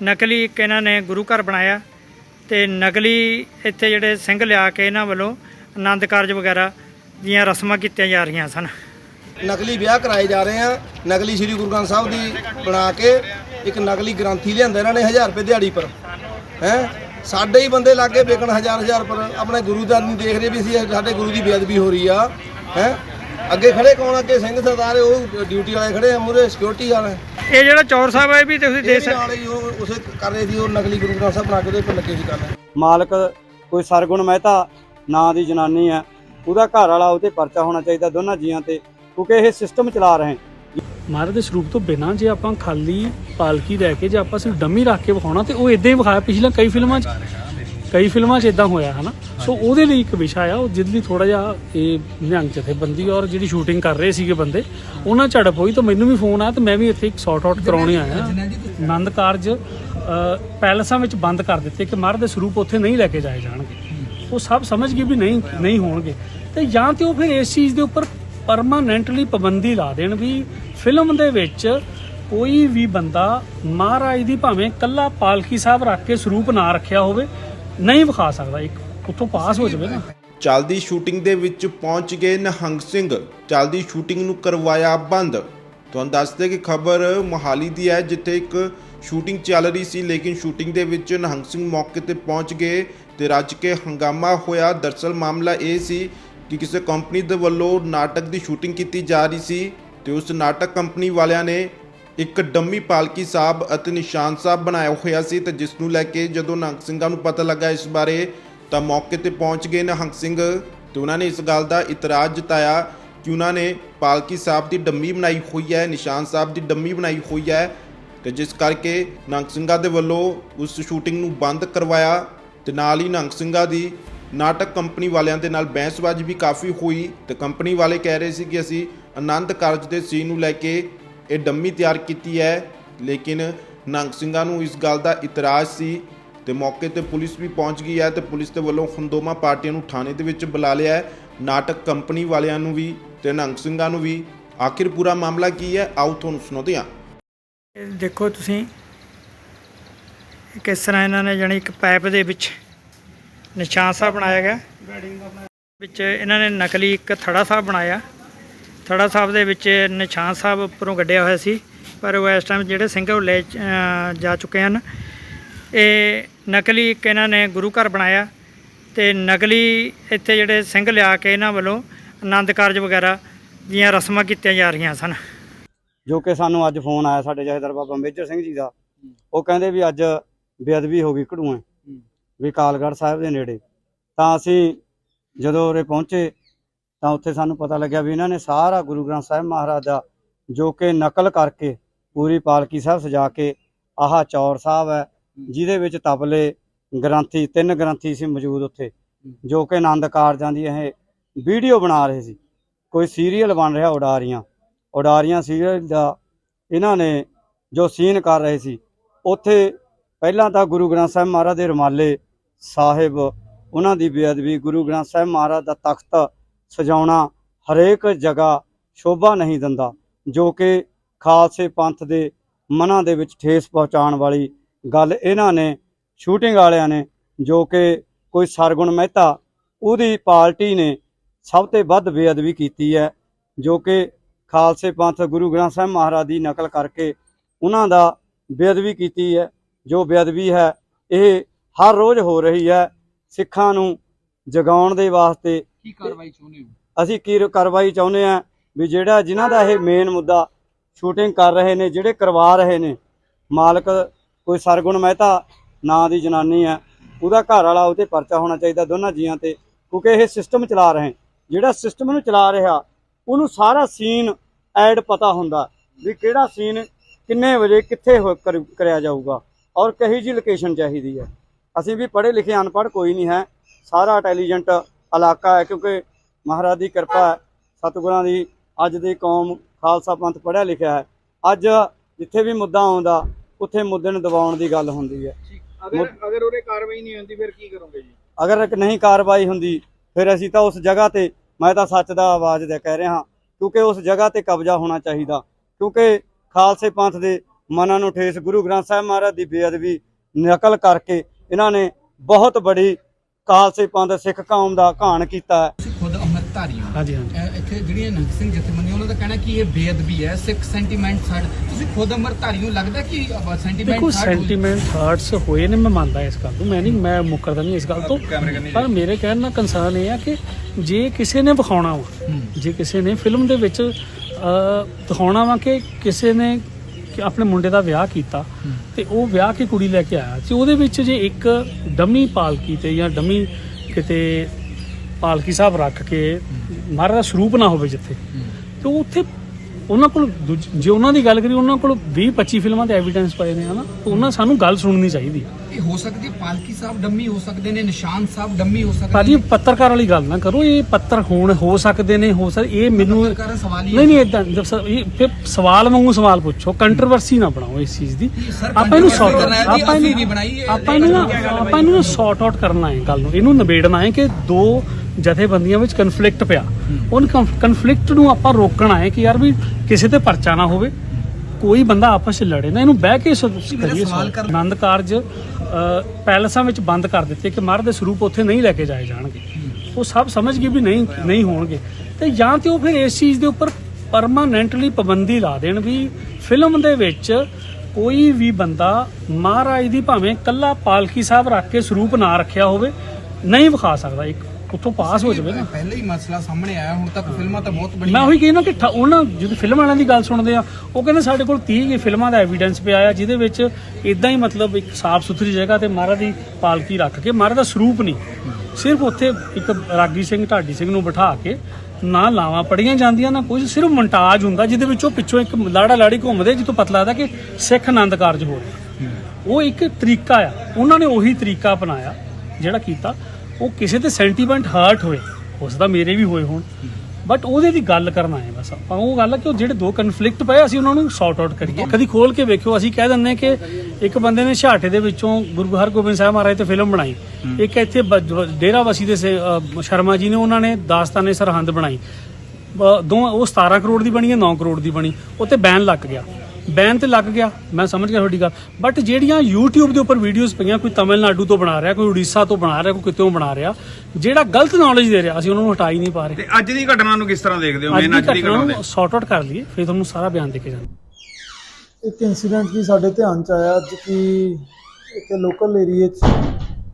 ਨਕਲੀ ਇੱਕ ਇਹਨਾਂ ਨੇ ਗੁਰੂ ਘਰ ਬਣਾਇਆ ਤੇ ਨਕਲੀ ਇੱਥੇ ਜਿਹੜੇ ਸਿੰਘ ਲਿਆ ਕੇ ਇਹਨਾਂ ਵੱਲੋਂ ਆਨੰਦ ਕਾਰਜ ਵਗੈਰਾ ਦੀਆਂ ਰਸਮਾਂ ਕੀਤੀਆਂ ਜਾ ਰਹੀਆਂ ਸਨ। ਨਕਲੀ ਵਿਆਹ ਕਰਾਏ ਜਾ ਰਹੇ ਆ। ਨਕਲੀ ਸ੍ਰੀ ਗੁਰੂ ਗ੍ਰੰਥ ਸਾਹਿਬ ਦੀ ਬਣਾ ਕੇ ਇੱਕ ਨਕਲੀ ਗ੍ਰੰਥੀ ਲਿਆਂਦਾ ਇਹਨਾਂ ਨੇ 1000 ਰੁਪਏ ਦਿਹਾੜੀ ਪਰ, ਹੈ? ਸਾਡੇ ਹੀ ਬੰਦੇ ਲਾਗੇ ਵੇਚਣ ਹਜ਼ਾਰ ਹਜ਼ਾਰ ਪਰ ਆਪਣੇ ਗੁਰੂ ਦਾ ਨਹੀਂ ਦੇਖ ਰਹੇ ਵੀ ਅਸੀਂ ਸਾਡੇ ਗੁਰੂ ਦੀ ਬੇਅਦਬੀ ਹੋ ਰਹੀ ਆ, ਹੈ? ਅੱਗੇ ਖੜੇ ਕੌਣ ਅੱਗੇ? ਸਿੰਘ ਸਰਦਾਰ, ਉਹ ਡਿਊਟੀ ਵਾਲੇ ਖੜੇ ਆ ਮੂਰੇ ਸਿਕਿਉਰਿਟੀ ਵਾਲੇ। ਇਹ ਜਿਹੜਾ ਚੌਰ ਸਾਹਿਬ ਹੈ ਇਹ ਵੀ ਤੁਸੀਂ ਇਹ ਦੇਖ ਵੀ ਸਕਦੇ ਨਾਲ ਹੀ ਉਹ ਉਸੇ ਕਰ ਰਹੇ ਸੀ ਉਹ ਨਕਲੀ ਗੁਰੂ ਗ੍ਰੰਥ ਸਾਹਿਬ ਬਣਾ ਕੇ ਉਹਦੇ ਉੱਪਰ ਲੱਗੇ ਸੀ ਕਰਨ। ਮਾਲਕ ਕੋਈ ਸਰਗੁਣ ਮਹਿਤਾ ਨਾਂ ਦੀ ਜਨਾਨੀ ਹੈ ਉਹਦਾ ਘਰ ਵਾਲਾ ਉਹਤੇ ਪਰਚਾ ਹੋਣਾ ਚਾਹੀਦਾ ਦੋਨਾਂ ਜੀਆਂ ਤੇ ਕਿਉਂਕਿ ਇਹ ਸਿਸਟਮ ਚਲਾ ਰਹੇ ਮਹਾਰਾਜ ਦੇ ਸਰੂਪ ਤੋਂ ਬਿਨਾਂ ਜੇ ਆਪਾਂ ਖਾਲੀ ਪਾਲਕੀ ਲੈ ਕੇ ਜੇ ਆਪਾਂ ਸਿਰਫ ਡੰਮੀ ਰੱਖ ਕੇ ਵਿਖਾਉਣਾ ਤੇ ਉਹ ਇਦਾਂ ਹੀ ਵਿਖਾਇਆ ਪਿਛਲਾ ਕਈ ਫਿਲਮਾਂ 'ਚ। ਕਈ ਫਿਲਮਾਂ 'ਚ ਇਦਾਂ ਹੋਇਆ ਹਨਾ? ਸੋ ਉਹਦੇ ਲਈ ਇੱਕ ਵਿਸ਼ਾ ਆ ਉਹ ਜਿਹਦੇ ਲਈ ਥੋੜਾ ਜਿਹਾ ਇਹ ਨਿਹੰਗ ਜਥੇਬੰਦੀ ਔਰ ਜਿਹੜੀ ਸ਼ੂਟਿੰਗ ਕਰ ਰਹੇ ਸੀਗੇ ਬੰਦੇ ਉਹਨਾਂ ਝੜਪ ਹੋਈ ਤਾਂ ਮੈਨੂੰ ਵੀ ਫੋਨ ਆਇਆ ਤੇ ਮੈਂ ਵੀ ਇੱਥੇ ਇੱਕ ਸੌਟ ਆਊਟ ਕਰਾਉਣੇ ਆਇਆ। ਆਨੰਦ ਕਾਰਜ ਪੈਲਸਾਂ ਵਿੱਚ ਬੰਦ ਕਰ ਦਿੱਤੇ ਕਿ ਮਹਾਰਾਜ ਦੇ ਸਰੂਪ ਉੱਥੇ ਨਹੀਂ ਲੈ ਕੇ ਜਾਏ ਜਾਣਗੇ। ਉਹ ਸਭ ਸਮਝ ਗਏ ਵੀ ਨਹੀਂ ਨਹੀਂ ਹੋਣਗੇ। ਤੇ ਜਾਂ ਤੇ ਉਹ ਫਿਰ ਇਸ ਚੀਜ਼ ਦੇ ਉੱਪਰ ਪਰਮਾਨੈਂਟਲੀ ਪਾਬੰਦੀ ਲਾ ਦੇਣ ਵੀ ਫਿਲਮ ਦੇ ਵਿੱਚ ਕੋਈ ਵੀ ਬੰਦਾ ਮਹਾਰਾਜ ਦੀ ਭਾਵੇਂ ਕੱਲਾ ਪਾਲਕੀ ਸਾਹਿਬ ਰੱਖ ਕੇ ਸਰੂਪ ਨਾ ਰੱਖਿਆ ਹੋਵੇ ਨਹੀਂ ਵਿਖਾ ਸਕਦਾ, ਇੱਕ ਉੱਥੋਂ ਪਾਸ ਹੋ ਜਾਵੇ ਨਾ। ਚੱਲਦੀ ਸ਼ੂਟਿੰਗ ਦੇ ਵਿੱਚ ਪਹੁੰਚ ਗਏ ਨਿਹੰਗ ਸਿੰਘ। ਚੱਲਦੀ ਸ਼ੂਟਿੰਗ ਨੂੰ ਕਰਵਾਇਆ ਬੰਦ। ਤੁਹਾਨੂੰ ਦੱਸਦੇ ਕਿ ਖਬਰ ਮੋਹਾਲੀ ਦੀ ਹੈ, ਜਿੱਥੇ ਇੱਕ ਸ਼ੂਟਿੰਗ ਚੱਲ ਰਹੀ ਸੀ, ਲੇਕਿਨ ਸ਼ੂਟਿੰਗ ਦੇ ਵਿੱਚ ਨਿਹੰਗ ਸਿੰਘ ਮੌਕੇ ਤੇ ਪਹੁੰਚ ਗਏ ਤੇ ਰੱਜ ਕੇ ਹੰਗਾਮਾ ਹੋਇਆ। ਦਰਸਲ ਮਾਮਲਾ ਇਹ ਸੀ ਕਿ ਕਿਸੇ ਕੰਪਨੀ ਦੇ ਵੱਲੋਂ ਨਾਟਕ ਦੀ ਸ਼ੂਟਿੰਗ ਕੀਤੀ ਜਾ ਰਹੀ ਸੀ ਤੇ ਉਸ ਨਾਟਕ ਕੰਪਨੀ ਵਾਲਿਆਂ ਨੇ ਇੱਕ ਡੰਮੀ ਪਾਲਕੀ ਸਾਹਿਬ ਅਤੇ ਨਿਸ਼ਾਨ ਸਾਹਿਬ ਬਣਾਇਆ ਹੋਇਆ ਸੀ ਤੇ ਜਿਸ ਨੂੰ ਲੈ ਕੇ ਜਦੋਂ ਨਿਹੰਗ ਸਿੰਘਾਂ ਨੂੰ ਪਤਾ ਲੱਗਾ ਇਸ ਬਾਰੇ, ਤਾਂ ਮੌਕੇ ਤੇ ਪਹੁੰਚ ਗਏ ਨਿਹੰਗ ਸਿੰਘ ਤੇ ਉਹਨਾਂ ਨੇ ਇਸ ਗੱਲ ਦਾ ਇਤਰਾਜ਼ ਜਤਾਇਆ ਕਿ ਉਹਨਾਂ ਨੇ ਪਾਲਕੀ ਸਾਹਿਬ ਦੀ ਡੰਮੀ ਬਣਾਈ ਹੋਈ ਹੈ, ਨਿਸ਼ਾਨ ਸਾਹਿਬ ਦੀ ਡੰਮੀ ਬਣਾਈ ਹੋਈ ਹੈ ਤੇ ਜਿਸ ਕਰਕੇ ਨਿਹੰਗ ਸਿੰਘਾਂ ਦੇ ਵੱਲੋਂ ਉਸ ਸ਼ੂਟਿੰਗ ਨੂੰ ਬੰਦ ਕਰਵਾਇਆ ਤੇ ਨਾਲ ਹੀ ਨਿਹੰਗ ਸਿੰਘਾਂ ਦੀ ਨਾਟਕ ਕੰਪਨੀ ਵਾਲਿਆਂ ਦੇ ਨਾਲ ਬਹਿਸਬਾਜ਼ੀ ਵੀ ਕਾਫੀ ਹੋਈ ਤੇ ਕੰਪਨੀ ਵਾਲੇ ਕਹਿ ਰਹੇ ਸੀ ਕਿ ਅਸੀਂ ਆਨੰਦ ਕਾਰਜ ਦੇ ਸੀਨ ਨੂੰ ਲੈ ਕੇ ਇਹ ਡੰਮੀ ਤਿਆਰ ਕੀਤੀ ਹੈ, ਲੇਕਿਨ ਨਿਹੰਗ ਸਿੰਘਾਂ ਨੂੰ ਇਸ ਗੱਲ ਦਾ ਇਤਰਾਜ਼ ਸੀ ਤੇ ਮੌਕੇ ਤੇ ਪੁਲਿਸ ਵੀ ਪਹੁੰਚ ਗਈ ਹੈ ਤੇ ਪੁਲਿਸ ਦੇ ਵੱਲੋਂ ਹੁਣ ਦੋਵਾਂ ਪਾਰਟੀਆਂ ਨੂੰ ਥਾਣੇ ਦੇ ਵਿੱਚ ਬੁਲਾ ਲਿਆ ਹੈ। ਨਾਟਕ ਕੰਪਨੀ ਵਾਲਿਆਂ ਨੂੰ ਵੀ ਤੇ ਨਿਹੰਗ ਸਿੰਘਾਂ ਨੂੰ ਵੀ। ਆਖਿਰ ਪੂਰਾ ਮਾਮਲਾ ਕੀ ਹੈ? ਆਓ ਤੁਹਾਨੂੰ ਸੁਣਾਉਂਦੇ ਹਾਂ। ਇਹ ਦੇਖੋ ਤੁਸੀਂ, ਕਿਸ ਤਰ੍ਹਾਂ ਇਹਨਾਂ ਨੇ ਜਾਣੀ ਇੱਕ ਪਾਈਪ ਦੇ ਵਿੱਚ ਨਿਸ਼ਾਨ ਸਾਹਿਬ ਬਣਾਇਆ ਗਿਆ। ਵਿੱਚ ਇਹਨਾਂ ਨੇ ਨਕਲੀ ਇੱਕ ਥੜਾ ਸਾਹਿਬ ਬਣਾਇਆ। ਥੜਾ ਸਾਹਿਬ ਦੇ ਵਿੱਚ ਨਿਸ਼ਾਨ ਸਾਹਿਬ ਉੱਪਰੋਂ ਗੱਡਿਆ ਹੋਇਆ ਸੀ ਪਰ ਉਹ ਇਸ ਟਾਈਮ ਜਿਹੜੇ ਸਿੰਘ ਉਹ ਲੈ ਜਾ ਚੁੱਕੇ ਹਨ। ਇਹ ਨਕਲੀ ਇੱਕ ਇਹਨਾਂ ਨੇ ਗੁਰੂ ਘਰ ਬਣਾਇਆ ਤੇ ਨਕਲੀ ਇੱਥੇ ਜਿਹੜੇ ਸਿੰਘ ਲਿਆ ਕੇ ਇਹਨਾਂ ਵੱਲੋਂ ਆਨੰਦ ਕਾਰਜ ਵਗੈਰਾ ਦੀਆਂ ਰਸਮਾਂ ਕੀਤੀਆਂ ਜਾ ਰਹੀਆਂ ਸਨ। ਜੋ ਕਿ ਸਾਨੂੰ ਅੱਜ ਫੋਨ ਆਇਆ ਸਾਡੇ ਜਥੇਦਾਰ ਬਾਬਾ ਮੇਜਰ ਸਿੰਘ ਜੀ ਦਾ। ਉਹ ਕਹਿੰਦੇ ਵੀ ਅੱਜ ਬੇਅਦਬੀ ਹੋ ਗਈ ਘੜੂਆਂ। ਵੀ ਕਾਲਗੜ੍ਹ ਸਾਹਿਬ ਦੇ ਨੇੜੇ। ਤਾਂ ਅਸੀਂ ਜਦੋਂ ਉਰੇ ਪਹੁੰਚੇ ਤਾਂ ਉੱਥੇ ਸਾਨੂੰ ਪਤਾ ਲੱਗਿਆ ਵੀ ਇਹਨਾਂ ਨੇ ਸਾਰਾ ਗੁਰੂ ਗ੍ਰੰਥ ਸਾਹਿਬ ਮਹਾਰਾਜ ਦਾ ਜੋ ਕਿ ਨਕਲ ਕਰਕੇ ਪੂਰੀ ਪਾਲਕੀ ਸਾਹਿਬ ਸਜਾ ਕੇ ਆਹ ਚੌਰ ਸਾਹਿਬ ਹੈ, ਜਿਹਦੇ ਵਿੱਚ ਤਬਲੇ ਗ੍ਰੰਥੀ, ਤਿੰਨ ਗ੍ਰੰਥੀ ਸੀ ਮੌਜੂਦ ਉੱਥੇ, ਜੋ ਕਿ ਆਨੰਦ ਕਾਰਜਾਂ ਦੀ ਇਹ ਵੀਡੀਓ ਬਣਾ ਰਹੇ ਸੀ। ਕੋਈ ਸੀਰੀਅਲ ਬਣ ਰਿਹਾ ਉਡਾਰੀਆਂ। ਉਡਾਰੀਆਂ ਸੀਰੀਅਲ ਦਾ ਇਹਨਾਂ ਨੇ ਜੋ ਸੀਨ ਕਰ ਰਹੇ ਸੀ, ਉੱਥੇ ਪਹਿਲਾਂ ਤਾਂ ਗੁਰੂ ਗ੍ਰੰਥ ਸਾਹਿਬ ਮਹਾਰਾਜ ਦੇ ਰਮਾਲੇ ਸਾਹਿਬ, ਉਹਨਾਂ ਦੀ ਬੇਅਦਬੀ ਗੁਰੂ ਗ੍ਰੰਥ ਸਾਹਿਬ ਮਹਾਰਾਜ ਦਾ ਤਖਤ ਸਜਾਉਣਾ ਹਰੇਕ ਜਗ੍ਹਾ ਸ਼ੋਭਾ ਨਹੀਂ ਦਿੰਦਾ, ਜੋ ਕਿ ਖਾਲਸੇ ਪੰਥ ਦੇ ਮਨਾਂ ਦੇ ਵਿੱਚ ਠੇਸ ਪਹੁੰਚਾਉਣ ਵਾਲੀ ਗੱਲ ਇਹਨਾਂ ਨੇ, ਸ਼ੂਟਿੰਗ ਵਾਲਿਆਂ ਨੇ, ਜੋ ਕਿ ਕੋਈ ਸਰਗੁਣ ਮਹਿਤਾ ਉਹਦੀ ਪਾਰਟੀ ਨੇ ਸਭ ਤੋਂ ਵੱਧ ਬੇਅਦਬੀ ਕੀਤੀ ਹੈ, ਜੋ ਕਿ ਖਾਲਸੇ ਪੰਥ ਗੁਰੂ ਗ੍ਰੰਥ ਸਾਹਿਬ ਮਹਾਰਾਜ ਦੀ ਨਕਲ ਕਰਕੇ ਉਹਨਾਂ ਦਾ ਬੇਅਦਬੀ ਕੀਤੀ ਹੈ। ਜੋ ਬੇਅਦਬੀ ਹੈ, ਇਹ ਹਰ ਰੋਜ਼ ਹੋ ਰਹੀ ਹੈ, ਸਿੱਖਾਂ ਨੂੰ ਜਗਾਉਣ ਦੇ ਵਾਸਤੇ ਕੀ ਕਾਰਵਾਈ ਚਾਹੁੰਦੇ ਹੋ? ਅਸੀਂ ਕੀ ਕਾਰਵਾਈ ਚਾਹੁੰਦੇ ਆ ਵੀ ਜਿਹੜਾ ਜਿਨ੍ਹਾਂ ਦਾ ਇਹ ਮੇਨ ਮੁੱਦਾ ਸ਼ੂਟਿੰਗ ਕਰ ਰਹੇ ਨੇ, ਜਿਹੜੇ ਕਰਵਾ ਰਹੇ ਨੇ, ਮਾਲਕ ਕੋਈ ਸਰਗੁਣ ਮਹਿਤਾ ਨਾਂ ਦੀ ਜਨਾਨੀ ਹੈ, ਉਹਦਾ ਘਰ ਵਾਲਾ ਉਹਤੇ ਪਰਚਾ ਹੋਣਾ ਚਾਹੀਦਾ ਦੋਨਾਂ ਜੀਆਂ ਤੇ, ਕਿਉਂਕਿ ਇਹ ਸਿਸਟਮ ਚਲਾ ਰਹੇ ਜਿਹੜਾ ਸਿਸਟਮ ਨੂੰ ਚਲਾ ਰਿਹਾ, ਉਹਨੂੰ ਸਾਰਾ ਸੀਨ ਐਡ ਪਤਾ ਹੁੰਦਾ ਵੀ ਕਿਹੜਾ ਸੀਨ ਕਿੰਨੇ ਵਜੇ ਕਿੱਥੇ ਹੋ- ਕਰਿਆ ਜਾਊਗਾ ਔਰ ਕਹੀ ਜੀ ਲੋਕੇਸ਼ਨ ਚਾਹੀਦੀ ਹੈ। ਅਸੀਂ ਵੀ ਪੜ੍ਹੇ ਲਿਖੇ ਅਨਪੜ੍ਹ ਕੋਈ ਨਹੀਂ ਹੈ, ਸਾਰਾ ਇੰਟੈਲੀਜੈਂਟ ਇਲਾਕਾ ਹੈ ਕਿਉਂਕਿ ਮਹਾਰਾਜ ਦੀ ਕਿਰਪਾ ਹੈ ਸਤਿਗੁਰਾਂ ਦੀ ਅੱਜ ਦੀ ਕੌਮ ਖਾਲਸਾ ਪੰਥ ਪੜ੍ਹਿਆ ਲਿਖਿਆ ਹੈ। ਅੱਜ ਜਿੱਥੇ ਵੀ ਮੁੱਦਾ ਆਉਂਦਾ ਉੱਥੇ ਮੁੱਦੇ ਨੂੰ ਦਬਾਉਣ ਦੀ ਗੱਲ ਹੁੰਦੀ ਹੈ। ਅਗਰ ਅਗਰ ਉਹਨੇ ਕਾਰਵਾਈ ਨਹੀਂ ਹੁੰਦੀ ਫਿਰ ਕੀ ਕਰੋਗੇ ਜੀ? ਅਗਰ ਨਹੀਂ ਕਾਰਵਾਈ ਹੁੰਦੀ ਫਿਰ ਅਸੀਂ ਤਾਂ ਉਸ ਜਗ੍ਹਾ ਤੇ ਮੈਂ ਤਾਂ ਸੱਚ ਦਾ ਆਵਾਜ਼ ਦੇ ਕਹਿ ਰਿਹਾ ਕਿਉਂਕਿ ਉਸ ਜਗ੍ਹਾ ਤੇ ਕਬਜ਼ਾ ਹੋਣਾ ਚਾਹੀਦਾ। ਕਿਉਂਕਿ ਖਾਲਸੇ ਪੰਥ ਦੇ ਮਨਾਂ ਨੂੰ ਠੇਸ ਗੁਰੂ ਗ੍ਰੰਥ ਸਾਹਿਬ ਮਹਾਰਾਜ ਦੀ ਬੇਅਦਬੀ ਨਕਲ ਕਰਕੇ ਇਹਨਾਂ ਨੇ ਬਹੁਤ ਬੜੀ ਖਾਲਸੇ ਪੰਥ ਸਿੱਖ ਕੌਮ ਦਾ ਘਾਣ ਕੀਤਾ ਹੈ। ਤੁਸੀਂ ਖੁਦ ਅੰਮ੍ਰਿਤਧਾਰੀ ਹੋ ਹਾਂਜੀ। ਹਾਂਜੀ ਇੱਥੇ ਜਿਹੜੀਆਂ ਨੰਗ ਸਿੰਘ ਜਥੇਬੰਦੀਆਂ ਉਹਨਾਂ ਦਾ ਕਹਿਣਾ ਕਿ ਇਹ ਬੇਅਦਬੀ ਹੈ ਸਿੱਖ ਸੈਂਟੀਮੈਂਟ ਸਾਡ ਤੁਸੀਂ ਖੁਦ ਅੰਮ੍ਰਿਤਧਾਰੀ ਹੋ ਲੱਗਦਾ ਕਿ ਸੈਂਟੀਮੈਂਟ ਦੇਖੋ ਸੈਂਟੀਮੈਂਟ ਹਰਟਸ ਹੋਏ ਨੇ ਮੈਂ ਮੰਨਦਾ ਇਸ ਗੱਲ ਤੋਂ ਮੈਂ ਨਹੀਂ ਮੈਂ ਮੁੱਕਰਦਾ ਨਹੀਂ ਇਸ ਗੱਲ ਤੋਂ। ਪਰ ਮੇਰੇ ਕਹਿਣ ਦਾ ਕੰਸਰਨ ਇਹ ਆ ਕਿ ਜੇ ਕਿਸੇ ਨੇ ਵਿਖਾਉਣਾ ਵਾ ਜੇ ਕਿਸੇ ਨੇ ਫਿਲਮ ਦੇ ਵਿੱਚ ਦਿਖਾਉਣਾ ਵਾ ਕਿ ਕਿਸੇ ਨੇ ਕਿ ਆਪਣੇ ਮੁੰਡੇ ਦਾ ਵਿਆਹ ਕੀਤਾ ਤੇ ਉਹ ਵਿਆਹ ਕੇ ਕੁੜੀ ਲੈ ਕੇ ਆਇਆ। ਤੇ ਉਹਦੇ ਵਿੱਚ ਜੇ ਇੱਕ ਡਮੀ ਪਾਲਕੀ ਤੇ ਜਾਂ ਡਮੀ ਕਿਤੇ ਪਾਲਕੀ ਸਾਹਿਬ ਰੱਖ ਕੇ ਮਹਾਰਾਜ ਦਾ ਸਰੂਪ ਨਾ ਹੋਵੇ ਜਿੱਥੇ, ਤੇ ਉਹ ਉੱਥੇ ਉਹਨਾਂ ਕੋਲ ਦੂਜ- ਜੇ ਉਹਨਾਂ ਦੀ ਗੱਲ ਕਰੀ ਉਹਨਾਂ ਕੋਲ 20 25 ਫਿਲਮਾਂ ਦੇ ਐਵੀਡੈਂਸ ਪਏ ਨੇ ਹਨਾ? ਤੇ ਉਹਨਾਂ ਸਾਨੂੰ ਗੱਲ ਸੁਣਨੀ ਚਾਹੀਦੀ ਹੈ ਇਹ ਹੋ ਸਕਦੀ ਹੈ ਪਾਲਕੀ ਸਾਹਿਬ ਡੰਮੀ ਹੋ ਸਕਦੇ ਨੇ ਨਿਸ਼ਾਨ ਸਾਹਿਬ ਡੰਮੀ ਹੋ ਸਕਦੇ ਭਾਜੀ ਪੱਤਰਕਾਰ ਵਾਲੀ ਗੱਲ ਨਾ ਕਰੋ ਇਹ ਪੱਤਰ ਹੋਣ ਹੋ ਸਕਦੇ ਨੇ ਹੋ ਸਕ ਇਹ ਮੈਨੂੰ ਪੱਤਰਕਾਰ ਸਵਾਲ ਹੀ ਨਹੀਂ ਨਹੀਂ ਇਦਾਂ ਇਹ ਫਿਰ ਸਵਾਲ ਵਾਂਗੂ ਸਵਾਲ ਪੁੱਛੋ ਕੰਟਰੋਵਰਸੀ ਨਾ ਬਣਾਓ ਇਸ ਚੀਜ਼ ਦੀ। ਸਰ, ਆਪਾਂ ਇਹਨੂੰ ਸੌਟ ਜੀ, ਆਪਾਂ ਅਸੀਂ ਨਹੀਂ ਬਣਾਈ ਇਹ- ਆਪਾਂ ਇਹਨੂੰ ਨਾ ਆਪਾਂ ਇਹਨੂੰ ਸੌਟ ਆਊਟ ਕਰਨਾ ਹੈ ਗੱਲ ਨੂੰ। ਇਹਨੂੰ ਨਿਬੇੜਨਾ ਹੈ ਕਿ ਦੋ ਜਥੇਬੰਦੀਆਂ ਵਿੱਚ ਕਨਫਲਿਕਟ ਪਿਆ। ਉਹਨ ਕਨਫਲਿਕਟ ਨੂੰ ਆਪਾਂ ਰੋਕਣਾ ਹੈ ਕਿ ਯਾਰ ਵੀ ਕਿਸੇ ਤੇ ਪਰਚਾ ਨਾ ਹੋਵੇ ਕੋਈ ਬੰਦਾ ਆਪਸ ਵਿੱਚ ਲੜੇ ਨਾ ਇਹਨੂੰ ਬਹਿ ਕੇ ਕਰੀਏ। ਆਨੰਦ ਕਾਰਜ ਪੈਲਸਾਂ ਵਿੱਚ ਬੰਦ ਕਰ ਦਿੱਤੇ ਕਿ ਮਹਾਰਾਜ ਦੇ ਸਰੂਪ ਉੱਥੇ ਨਹੀਂ ਲੈ ਕੇ ਜਾਏ ਜਾਣਗੇ। ਉਹ ਸਭ ਸਮਝ ਗਏ ਵੀ ਨਹੀਂ ਨਹੀਂ ਹੋਣਗੇ। ਤੇ ਜਾਂ ਤੇ ਉਹ ਫਿਰ ਇਸ ਚੀਜ਼ ਦੇ ਉੱਪਰ ਪਰਮਾਨੈਂਟਲੀ ਪਾਬੰਦੀ ਲਾ ਦੇਣ ਵੀ ਫਿਲਮ ਦੇ ਵਿੱਚ ਕੋਈ ਵੀ ਬੰਦਾ ਮਹਾਰਾਜ ਦੀ ਭਾਵੇਂ ਕੱਲਾ ਪਾਲਕੀ ਸਾਹਿਬ ਰੱਖ ਕੇ ਸਰੂਪ ਨਾ ਰੱਖਿਆ ਹੋਵੇ ਨਹੀਂ ਵਿਖਾ ਸਕਦਾ ਇੱਕ। ਉੱਥੋਂ ਪਾਸ ਹੋ ਜਾਵੇ ਨਾ। ਪਹਿਲੇ ਹੀ ਮਸਲਾ ਸਾਹਮਣੇ ਆਇਆ ਹੁਣ ਤੱਕ ਫਿਲਮਾਂ ਤਾਂ ਬਹੁਤ ਮੈਂ ਬਣੀਆਂ ਉਹੀ ਕਹਿੰਦਾ ਕਿ ਠ- ਉਹਨਾਂ ਜਦੋਂ ਫਿਲਮ ਵਾਲਿਆਂ ਦੀ ਗੱਲ ਸੁਣਦੇ ਆ ਉਹ ਕਹਿੰਦੇ ਸਾਡੇ ਕੋਲ 30 ਕੀ ਫਿਲਮਾਂ ਦਾ ਐਵੀਡੈਂਸ ਪਿਆ ਆ ਜਿਹਦੇ ਵਿੱਚ ਇਦਾਂ ਹੀ ਮਤਲਬ ਇੱਕ ਸਾਫ਼ ਸੁਥਰੀ ਜਗ੍ਹਾ ਤੇ ਮਹਾਰਾਜ ਦੀ ਪਾਲਕੀ ਰੱਖ ਕੇ ਮਹਾਰਾਜ ਦਾ ਸਰੂਪ ਨਹੀਂ। ਸਿਰਫ ਉੱਥੇ ਇੱਕ ਰਾਗੀ ਸਿੰਘ ਢਾਡੀ ਸਿੰਘ ਨੂੰ ਬਿਠਾ ਕੇ ਨਾ ਲਾਵਾਂ ਪੜੀਆਂ ਜਾਂਦੀਆਂ ਨਾ ਕੁਝ ਸਿਰਫ ਮੋਨਟਾਜ ਹੁੰਦਾ ਜਿਹਦੇ ਵਿੱਚੋਂ ਪਿੱਛੋਂ ਇੱਕ ਲਾੜਾ ਲਾੜੀ ਘੁੰਮਦੇ ਜਿੱਥੋਂ ਪਤਾ ਲੱਗਦਾ ਕਿ ਸਿੱਖ ਆਨੰਦ ਕਾਰਜ ਹੋ ਰਿਹਾ। ਉਹ ਇੱਕ ਤਰੀਕਾ ਆ ਉਹਨਾਂ ਨੇ ਉਹੀ ਤਰੀਕਾ ਅਪਣਾਇਆ ਜਿਹੜਾ ਕੀਤਾ। ਉਹ ਕਿਸੇ ਤੇ ਸੈਂਟੀਮੈਂਟ ਹਰਟ ਹੋਏ ਹੋ ਸਕਦਾ ਮੇਰੇ ਵੀ ਹੋਏ ਹੋਣ। ਬਟ ਉਹਦੇ ਦੀ ਗੱਲ ਕਰਨਾ ਹੈ ਬਸ ਆਪਾਂ। ਉਹ ਗੱਲ ਹੈ ਕਿ ਉਹ ਜਿਹੜੇ ਦੋ ਕਨਫਲਿਕਟ ਪਏ ਅਸੀਂ ਉਹਨਾਂ ਨੂੰ ਸੌਟ ਆਊਟ ਕਰੀਏ। ਕਦੀ ਖੋਲ ਕੇ ਵੇਖਿਓ ਅਸੀਂ ਕਹਿ ਦਿੰਦੇ ਹਾਂ ਕਿ ਇੱਕ ਬੰਦੇ ਨੇ ਛਾਟੇ ਦੇ ਵਿੱਚੋਂ ਗੁਰੂ ਹਰਗੋਬਿੰਦ ਸਾਹਿਬ ਮਹਾਰਾਜ ਤੇ ਫਿਲਮ ਬਣਾਈ। ਇੱਕ ਇੱਥੇ ਬ- ਡੇਰਾਵਾਸੀ ਦੇ ਸ਼ਰਮਾ ਜੀ ਨੇ ਉਹਨਾਂ ਨੇ ਦਾਸਤਾਨੇ ਸਰਹੰਦ ਬਣਾਈ। ਦੋ ਉਹ 17 ਕਰੋੜ ਦੀ ਬਣੀ ਹੈ 9 ਕਰੋੜ ਦੀ ਬਣੀ। ਉੱਤੇ ਬੈਨ ਲੱਗ ਗਿਆ। ਬੈਨ ਤੇ ਲੱਗ ਗਿਆ ਮੈਂ ਸਮਝ ਗਿਆ ਤੁਹਾਡੀ ਗੱਲ। ਬਟ ਜਿਹੜੀਆਂ YouTube ਦੇ ਉੱਪਰ ਵੀਡੀਓਜ਼ ਪਈਆਂ ਕੋਈ ਤਮਿਲਨਾਡੂ ਤੋਂ ਬਣਾ ਰਿਹਾ ਕੋਈ ਉੜੀਸਾ ਤੋਂ ਬਣਾ ਰਿਹਾ ਕੋਈ ਕਿਤੋਂ ਬਣਾ ਰਿਹਾ ਜਿਹੜਾ ਗਲਤ ਨੌਲੇਜ ਦੇ ਰਿਹਾ ਅਸੀਂ ਉਹਨਾਂ ਨੂੰ ਹਟਾ ਹੀ ਨਹੀਂ ਪਾ ਰਹੇ। ਤੇ ਅੱਜ ਦੀ ਘਟਨਾ ਨੂੰ ਕਿਸ ਤਰ੍ਹਾਂ ਦੇਖਦੇ ਹੋ? ਦੀ ਅੱਜ ਦੀ ਘਟਨਾ ਨੂੰ ਸੌਟ ਆਊਟ ਕਰ ਲਈਏ ਫਿਰ ਤੁਹਾਨੂੰ ਸਾਰਾ ਬਿਆਨ ਦੇ ਕੇ ਜਾਵਾਂਗੇ। ਇੱਕ ਇਨਸੀਡੈਂਟ ਵੀ ਸਾਡੇ ਧਿਆਨ ਚ ਆਇਆ ਅੱਜ ਕਿ ਇੱਕ ਲੋਕਲ ਏਰੀਏ 'ਚ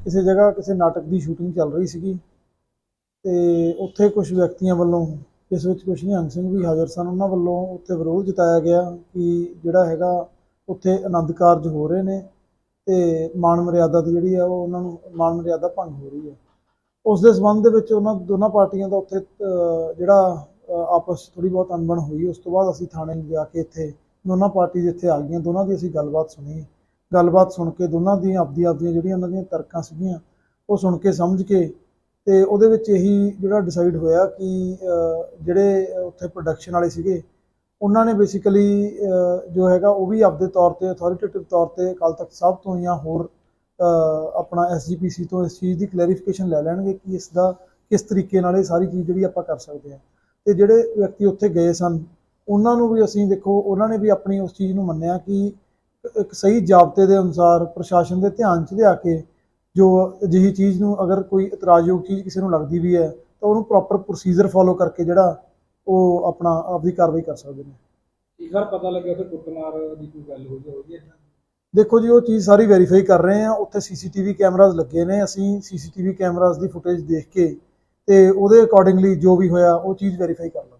ਕਿਸੇ ਜਗ੍ਹਾ ਕਿਸੇ ਨਾਟਕ ਦੀ ਸ਼ੂਟਿੰਗ ਚੱਲ ਰਹੀ ਸੀਗੀ ਤੇ ਉੱਥੇ ਕੁਝ ਵਿਅਕਤੀਆਂ ਵੱਲੋਂ ਇਸ ਵਿੱਚ ਕੁਝ ਨਿਹੰਗ ਸਿੰਘ ਵੀ ਹਾਜ਼ਰ ਸਨ। ਉਹਨਾਂ ਵੱਲੋਂ ਉੱਥੇ ਵਿਰੋਧ ਜਤਾਇਆ ਗਿਆ ਕਿ ਜਿਹੜਾ ਹੈਗਾ ਉੱਥੇ ਆਨੰਦ ਕਾਰਜ ਹੋ ਰਹੇ ਨੇ ਤੇ ਮਾਨ ਮਰਿਆਦਾ ਦੀ ਜਿਹੜੀ ਆ ਉਹ ਉਹਨਾਂ ਨੂੰ ਮਾਨ ਮਰਿਆਦਾ ਭੰਗ ਹੋ ਰਹੀ ਹੈ ਉਸ ਦੇ ਸੰਬੰਧ ਦੇ ਵਿੱਚ ਉਹਨਾਂ ਦੋਨਾਂ ਪਾਰਟੀਆਂ ਦਾ ਉੱਥੇ ਜਿਹੜਾ ਆਪਸ ਥੋੜੀ ਬਹੁਤ ਅਣਬਣ ਹੋਈ। ਉਸ ਤੋਂ ਬਾਅਦ ਅਸੀਂ ਥਾਣੇ ਲਿਜਾ ਕੇ ਇੱਥੇ ਦੋਨਾਂ ਪਾਰਟੀ ਇੱਥੇ ਆ ਗਈਆਂ, ਦੋਨਾਂ ਦੀ ਅਸੀਂ ਗੱਲਬਾਤ ਸੁਣੀ। ਗੱਲਬਾਤ ਸੁਣ ਕੇ ਦੋਨਾਂ ਦੀਆਂ ਆਪਦੀ ਆਪਦੀਆਂ ਜਿਹੜੀਆਂ ਉਹਨਾਂ ਦੀਆਂ ਤਰਕਾਂ ਸੀਗੀਆਂ, ਉਹ ਸੁਣ ਕੇ ਸਮਝ ਕੇ ਤੇ ਉਹਦੇ ਵਿੱਚ ਇਹੀ ਜਿਹੜਾ ਡਿਸਾਈਡ ਹੋਇਆ ਕਿ ਜਿਹੜੇ ਉੱਥੇ ਪ੍ਰੋਡਕਸ਼ਨ ਵਾਲੇ ਸੀਗੇ ਉਹਨਾਂ ਨੇ ਬੇਸਿਕਲੀ ਜੋ ਹੈਗਾ ਉਹ ਵੀ ਆਪਦੇ ਤੌਰ ਤੇ ਅਥਾਰਟੇਟਿਵ ਤੌਰ ਤੇ ਅਕਾਲ ਤਖਤ ਸਾਹਿਬ ਤੋਂ ਜਾਂ ਹੋਰ ਅ, ਆਪਣਾ ਐਸਜੀਪੀਸੀ ਤੋਂ ਇਸ ਚੀਜ਼ ਦੀ ਕਲੈਰੀਫਿਕੇਸ਼ਨ ਲੈ ਲੈਣਗੇ ਕਿ ਇਸ ਦਾ ਕਿਸ ਤਰੀਕੇ ਨਾਲ ਇਹ ਸਾਰੀ ਚੀਜ਼ ਜਿਹੜੀ ਆਪਾਂ ਕਰ ਸਕਦੇ ਹਾਂ। ਤੇ ਜਿਹੜੇ ਵਿਅਕਤੀ ਉੱਥੇ ਗਏ ਸਨ ਉਹਨਾਂ ਨੂੰ ਵੀ ਅਸੀਂ ਦੇਖੋ ਉਹਨਾਂ ਨੇ ਵੀ ਆਪਣੀ ਉਸ ਚੀਜ਼ ਨੂੰ ਮੰਨਿਆ ਕਿ ਇੱਕ ਸਹੀ ਜਾਬਤੇ ਦੇ ਅਨੁਸਾਰ ਪ੍ਰਸ਼ਾਸਨ ਦੇ ਧਿਆਨ 'ਚ ਲਿਆ ਕੇ ਜੋ ਅਜਿਹੀ ਚੀਜ਼ ਨੂੰ ਅਗਰ ਕੋਈ ਇਤਰਾਜ਼ਯੋਗ ਚੀਜ਼ ਕਿਸੇ ਨੂੰ ਲੱਗਦੀ ਵੀ ਹੈ ਤਾਂ ਉਹਨੂੰ ਪ੍ਰੋਪਰ ਪ੍ਰੋਸੀਜਰ ਫੋਲੋ ਕਰਕੇ ਜਿਹੜਾ ਉਹ ਆਪਣਾ ਆਪਦੀ ਕਾਰਵਾਈ ਕਰ ਸਕਦੇ ਨੇ। ਸਰ ਪਤਾ ਲੱਗਿਆ ਫਿਰ ਕੁੱਟਮਾਰ ਦੀ ਕੋਈ ਗੱਲ ਹੋਈ ਹੋਈ ਹੈ ਦੇਖੋ ਜੀ ਉਹ ਚੀਜ਼ ਸਾਰੀ ਵੈਰੀਫਾਈ ਕਰ ਰਹੇ ਆ ਉੱਥੇ ਸੀਸੀਟੀਵੀ ਕੈਮਰਾਜ਼ ਲੱਗੇ ਨੇ। ਅਸੀਂ ਸੀਸੀਟੀਵੀ ਕੈਮਰਾਜ਼ ਦੀ ਫੁਟੇਜ ਦੇਖ ਕੇ ਤੇ ਉਹਦੇ ਅਕੋਰਡਿੰਗਲੀ ਜੋ ਵੀ ਹੋਇਆ ਉਹ ਚੀਜ਼ ਵੈਰੀਫਾਈ ਕਰ ਲਾਂਗੇ।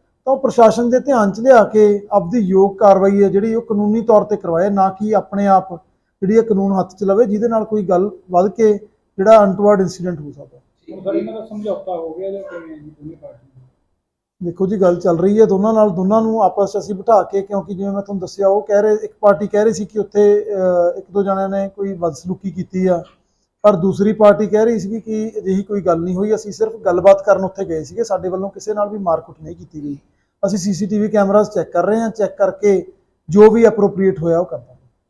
ਤਾਂ ਉਹ ਪ੍ਰਸ਼ਾਸਨ ਦੇ ਧਿਆਨ 'ਚ ਲਿਆ ਕੇ ਆਪਦੀ ਯੋਗ ਕਾਰਵਾਈ ਹੈ ਜਿਹੜੀ ਉਹ ਕਾਨੂੰਨੀ ਤੌਰ ਤੇ ਕਰਵਾਏ ਨਾ ਕਿ ਆਪਣੇ ਆਪ ਜਿਹੜੀ ਇਹ ਕਾਨੂੰਨ ਹੱਥ 'ਚ ਲਵੇ ਜਿਹਦੇ ਨਾਲ ਕੋਈ ਗੱਲ ਵੱਧ ਕੇ ਜਿਹੜਾ ਅਨਟਵਰਡ ਇਨਸੀਡੈਂਟ ਹੋ ਸਕਦਾ। ਹੁਣ ਸਰ ਇਹਨਾਂ ਦਾ ਸਮਝੌਤਾ ਹੋ ਗਿਆ ਜਾਂ ਕਿਵੇਂ ਜੀ ਦੋਨੇ ਪਾਰਟੀਆਂ ਦੇਖੋ ਜੀ ਗੱਲ ਚੱਲ ਰਹੀ ਹੈ ਦੋਨਾਂ ਨਾਲ ਦੋਨਾਂ ਨੂੰ ਆਪਸ 'ਚ ਅਸੀਂ ਬਿਠਾ ਕੇ ਕਿਉਂਕਿ ਜਿਵੇਂ ਮੈਂ ਤੁਹਾਨੂੰ ਦੱਸਿਆ ਉਹ ਕਹਿ ਰਹੇ ਇੱਕ ਪਾਰਟੀ ਕਹਿ ਰਹੀ ਸੀ ਕਿ ਉੱਥੇ ਇੱਕ ਦੋ ਜਣਿਆਂ ਨੇ ਕੋਈ ਬਦਸਲੂਕੀ ਕੀਤੀ ਆ ਪਰ ਦੂਸਰੀ ਪਾਰਟੀ ਕਹਿ ਰਹੀ ਸੀ ਕਿ ਅਜਿਹੀ ਕੋਈ ਗੱਲ ਨਹੀਂ ਹੋਈ ਅਸੀਂ ਸਿਰਫ ਗੱਲਬਾਤ ਕਰਨ ਉੱਥੇ ਗਏ ਸੀਗੇ ਸਾਡੇ ਵੱਲੋਂ ਕਿਸੇ ਨਾਲ ਵੀ ਮਾਰਕੁੱਟ ਨਹੀਂ ਕੀਤੀ ਗਈ। ਅਸੀਂ ਸੀਸੀਟੀਵੀ ਕੈਮਰਾਜ਼ ਚੈੱਕ ਕਰ ਰਹੇ ਹਾਂ, ਚੈੱਕ ਕਰਕੇ ਜੋ ਵੀ ਅਪਰੋਪਰੀਏਟ ਹੋਇਆ ਉਹ ਕਰਦਾ